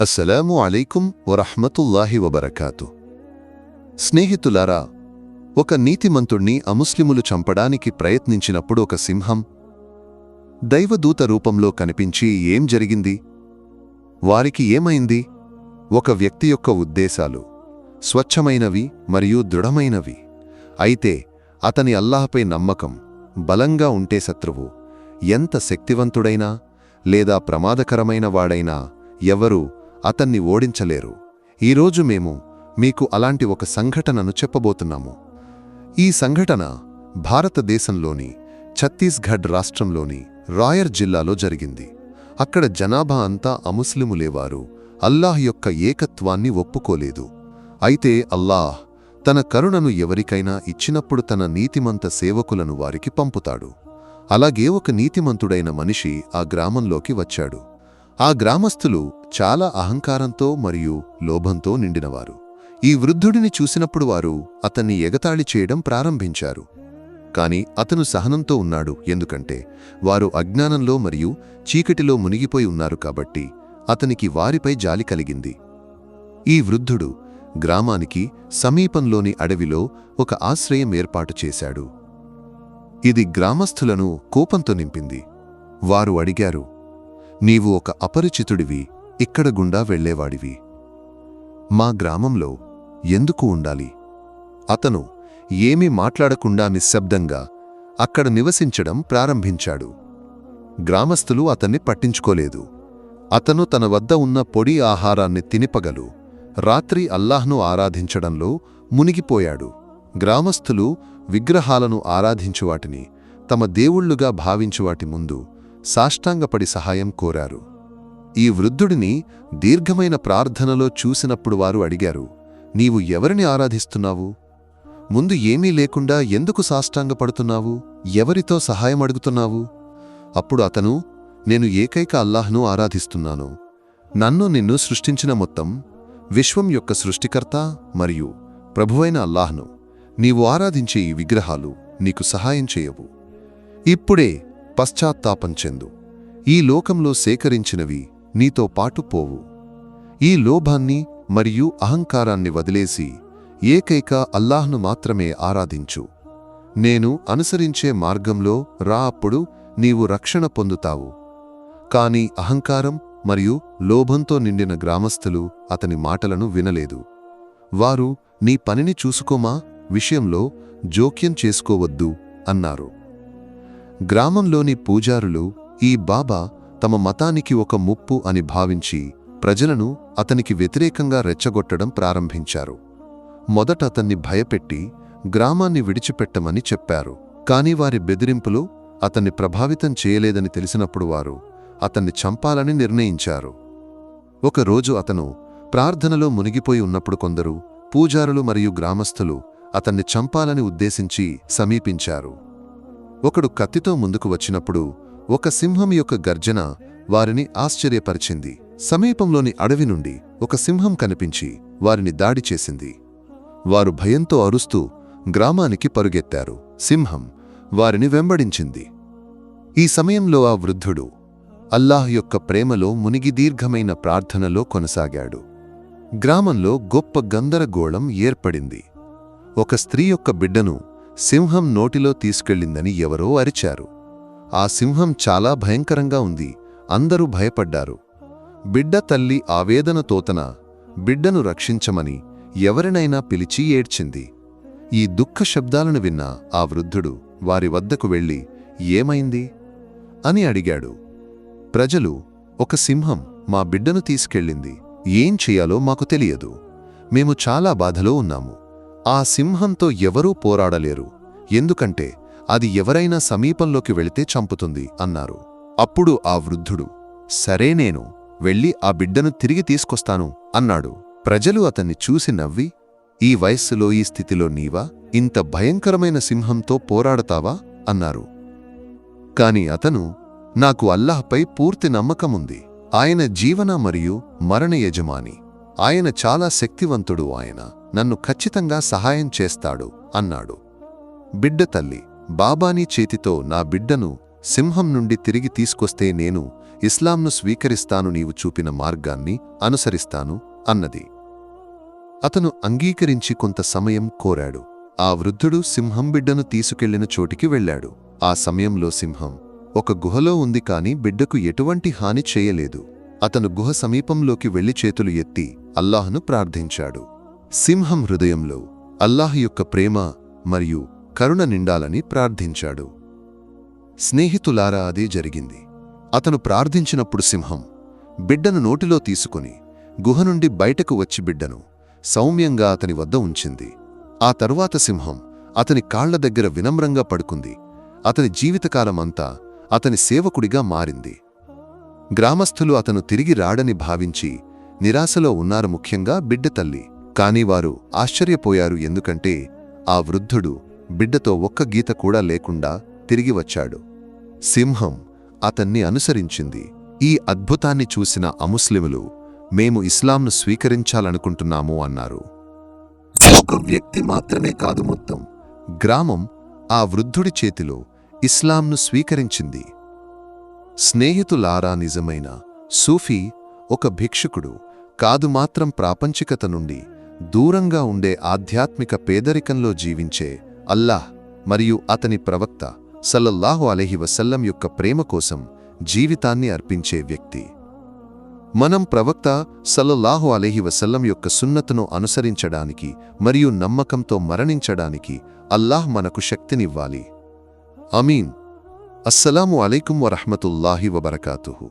అస్సలాము అలైకుం వరహ్మతుల్లాహి వబరకాతు. స్నేహితులారా ఒక నీతిమంతుణ్ణి అముస్లిములు చంపడానికి ప్రయత్నించినప్పుడు ఒక సింహం దైవదూత రూపంలో కనిపించి ఏం జరిగింది? వారికి ఏమైంది? ఒక వ్యక్తి యొక్క ఉద్దేశాలు స్వచ్ఛమైనవి మరియు దృఢమైనవి. అయితే అతని అల్లాహపై నమ్మకం బలంగా ఉంటే శత్రువు ఎంత శక్తివంతుడైనా లేదా ప్రమాదకరమైన వాడైనా ఎవరూ అతన్ని ఓడించలేరు. ఈరోజు మేము మీకు అలాంటి ఒక సంఘటనను చెప్పబోతున్నాము. ఈ సంఘటన భారతదేశంలోని ఛత్తీస్గఢ్ రాష్ట్రంలోని రాయర్ జిల్లాలో జరిగింది. అక్కడ జనాభా అంతా అముస్లిములేవారు అల్లాహ్ యొక్క ఏకత్వాన్ని ఒప్పుకోలేదు. అయితే అల్లాహ్ తన కరుణను ఎవరికైనా ఇచ్చినప్పుడు తన నీతిమంత సేవకులను వారికి పంపుతాడు. అలాగే ఒక నీతిమంతుడైన మనిషి ఆ గ్రామంలోకి వచ్చాడు. ఆ గ్రామస్థులు చాలా అహంకారంతో మరియు లోభంతో నిండినవారు. ఈ వృద్ధుడిని చూసినప్పుడు వారు అతన్ని ఎగతాళి చేయడం ప్రారంభించారు. కాని అతను సహనంతో ఉన్నాడు ఎందుకంటే వారు అజ్ఞానంలో మరియు చీకటిలో మునిగిపోయి ఉన్నారు కాబట్టి అతనికి వారిపై జాలి కలిగింది. ఈ వృద్ధుడు గ్రామానికి సమీపంలోని అడవిలో ఒక ఆశ్రయం ఏర్పాటు చేశాడు. ఇది గ్రామస్థులను కోపంతో నింపింది. వారు అడిగారు నీవు ఒక అపరిచితుడివి ఇక్కడ గుండా వెళ్ళేవాడివి మా గ్రామంలో ఎందుకు ఉండాలి? అతను ఏమీ మాట్లాడకుండా నిశ్శబ్దంగా అక్కడ నివసించడం ప్రారంభించాడు. గ్రామస్థులు అతన్ని పట్టించుకోలేదు. అతను తన వద్ద ఉన్న పొడి ఆహారాన్ని తినిపగలు రాత్రి అల్లాహ్ను ఆరాధించడంలో మునిగిపోయాడు. గ్రామస్థులు విగ్రహాలను ఆరాధించువాటిని తమ దేవుళ్ళుగా భావించువాటి ముందు సాష్టాంగపడి సహాయం కోరారు. ఈ వృద్ధుడిని దీర్ఘమైన ప్రార్థనలో చూసినప్పుడు వారు అడిగారు నీవు ఎవరిని ఆరాధిస్తున్నావు? ముందు ఏమీ లేకుండా ఎందుకు సాష్టాంగపడుతున్నావు? ఎవరితో సహాయం అడుగుతున్నావు? అప్పుడు అతను నేను ఏకైక అల్లాహ్ను ఆరాధిస్తున్నాను. నన్ను నిన్ను సృష్టించిన మొత్తం విశ్వం యొక్క సృష్టికర్త మరియు ప్రభువైన అల్లాహ్ను. నీవు ఆరాధించే ఈ విగ్రహాలు నీకు సహాయం చేయవు. ఇప్పుడే పశ్చాత్తాపం చెందు. ఈ లోకంలో సేకరించినవి నీతో పాటు పోవు. ఈ లోభాన్ని మరియు అహంకారాన్ని వదిలేసి ఏకైక అల్లాహ్ను మాత్రమే ఆరాధించు. నేను అనుసరించే మార్గంలో రా అప్పుడు నీవు రక్షణ పొందుతావు. కాని అహంకారం మరియు లోభంతో నిండిన గ్రామస్థులు అతని మాటలను వినలేదు. వారు నీ పనిని చూసుకోమా? విషయంలో జోక్యం చేసుకోవద్దు అన్నారు. గ్రామంలోని పూజారులు ఈ బాబా తమ మతానికి ఒక ముప్పు అని భావించి ప్రజలను అతనికి వ్యతిరేకంగా రెచ్చగొట్టడం ప్రారంభించారు. మొదట అతన్ని భయపెట్టి గ్రామాన్ని విడిచిపెట్టమని చెప్పారు. కాని వారి బెదిరింపులు అతన్ని ప్రభావితం చేయలేదని తెలిసినప్పుడు వారు అతన్ని చంపాలని నిర్ణయించారు. ఒకరోజు అతను ప్రార్థనలో మునిగిపోయి ఉన్నప్పుడు కొందరు పూజారులు మరియు గ్రామస్థులు అతన్ని చంపాలని ఉద్దేశించి సమీపించారు. ఒకడు కత్తితో ముందుకు వచ్చినప్పుడు ఒక సింహం యొక్క గర్జన వారిని ఆశ్చర్యపరిచింది. సమీపంలోని అడవి నుండి ఒక సింహం కనిపించి వారిని దాడి చేసింది. వారు భయంతో అరుస్తూ గ్రామానికి పరుగెత్తారు. సింహం వారిని వెంబడించింది. ఈ సమయంలో ఆ వృద్ధుడు అల్లాహ్ యొక్క ప్రేమలో మునిగి దీర్ఘమైన ప్రార్థనలో కొనసాగాడు. గ్రామంలో గొప్ప గందరగోళం ఏర్పడింది. ఒక స్త్రీ యొక్క బిడ్డను సింహం నోటిలో తీసుకెళ్ళిందని ఎవరో అరిచారు. ఆ సింహం చాలా భయంకరంగా ఉంది. అందరూ భయపడ్డారు. బిడ్డ తల్లి ఆవేదన తోతన బిడ్డను రక్షించమని ఎవరినైనా పిలిచి ఏడ్చింది. ఈ దుఃఖ శబ్దాలను విన్న ఆ వృద్ధుడు వారి వద్దకు వెళ్ళి ఏమైంది? అని అడిగాడు. ప్రజలు ఒక సింహం మా బిడ్డను తీసుకెళ్ళింది. ఏం చెయ్యాలో మాకు తెలియదు. మేము చాలా బాధలో ఉన్నాము. ఆ సింహంతో ఎవరూ పోరాడలేరు. ఎందుకంటే అది ఎవరైనా సమీపంలోకి వెళితే చంపుతుంది అన్నారు. అప్పుడు ఆ వృద్ధుడు సరే నేను వెళ్ళి ఆ బిడ్డను తిరిగి తీసుకొస్తాను అన్నాడు. ప్రజలు అతన్ని చూసి నవ్వి ఈ వయస్సులో ఈ స్థితిలో నీవా? ఇంత భయంకరమైన సింహంతో పోరాడతావా? అన్నారు. కాని అతను నాకు అల్లాహ్పై పూర్తి నమ్మకముంది. ఆయన జీవన మరియు మరణ యజమాని. ఆయన చాలా శక్తివంతుడు ఆయన. నన్ను ఖచ్చితంగా సహాయం చేస్తాడు అన్నాడు. బిడ్డ తల్లి బాబానీ చేతితో నా బిడ్డను సింహం నుండి తిరిగి తీసుకొస్తే నేను ఇస్లాంను స్వీకరిస్తాను నీవు చూపిన మార్గాన్ని అనుసరిస్తాను అన్నది. అతను అంగీకరించి కొంత సమయం కోరాడు. ఆ వృద్ధుడు సింహం బిడ్డను తీసుకెళ్ళిన చోటికి వెళ్ళాడు. ఆ సమయంలో సింహం ఒక గుహలో ఉంది కాని బిడ్డకు ఎటువంటి హాని చేయలేదు. అతను గుహ సమీపంలోకి వెళ్ళి చేతులు ఎత్తి అల్లాహ్ను ప్రార్థించాడు. సింహం హృదయంలో అల్లాహ్ యొక్క ప్రేమ మరియు కరుణ నిండాలని ప్రార్థించాడు. స్నేహితులారా అదే జరిగింది. అతను ప్రార్థించినప్పుడు సింహం బిడ్డను నోటిలో తీసుకుని గుహ నుండి బయటకు వచ్చి బిడ్డను సౌమ్యంగా అతని వద్ద ఉంచింది. ఆ తరువాత సింహం అతని కాళ్ళ దగ్గర వినమ్రంగా పడుకుంది. అతని జీవితకాలమంతా అతని సేవకుడిగా మారింది. గ్రామస్థులు అతను తిరిగి రాడని భావించి నిరాశలో ఉన్నారు ముఖ్యంగా బిడ్డ తల్లి. కాని వారు ఆశ్చర్యపోయారు ఎందుకంటే ఆ వృద్ధుడు బిడ్డతో ఒక్క గీత కూడా లేకుండా తిరిగి వచ్చాడు. సింహం అతన్ని అనుసరించింది. ఈ అద్భుతాన్ని చూసిన అముస్లిములు మేము ఇస్లాంను స్వీకరించాలనుకుంటున్నాము అన్నారు. ఒక వ్యక్తి మాత్రమే కాదు మొత్తం. గ్రామం ఆ వృద్ధుడి చేతిలో ఇస్లాంను స్వీకరించింది. స్నేహితులారా నిజమైన సూఫీ ఒక భిక్షుకుడు కాదు మాత్రం ప్రాపంచికత నుండి దూరంగా ఉండే ఆధ్యాత్మిక పేదరికంలో జీవించే అల్లాహ్ మరియు అతని ప్రవక్త సల్లల్లాహు అలహి వసల్లం యొక్క ప్రేమ కోసం జీవితాన్ని అర్పించే వ్యక్తి. మనం ప్రవక్త సల్లల్లాహు అలహి వసల్లం యొక్క సున్నతను అనుసరించడానికి మరియు నమ్మకంతో మరణించడానికి అల్లాహ్ మనకు శక్తినివ్వాలి. అమీన్ అస్సలాము అలైకుం వరహమతుల్లాహి వబర్కాతుహు.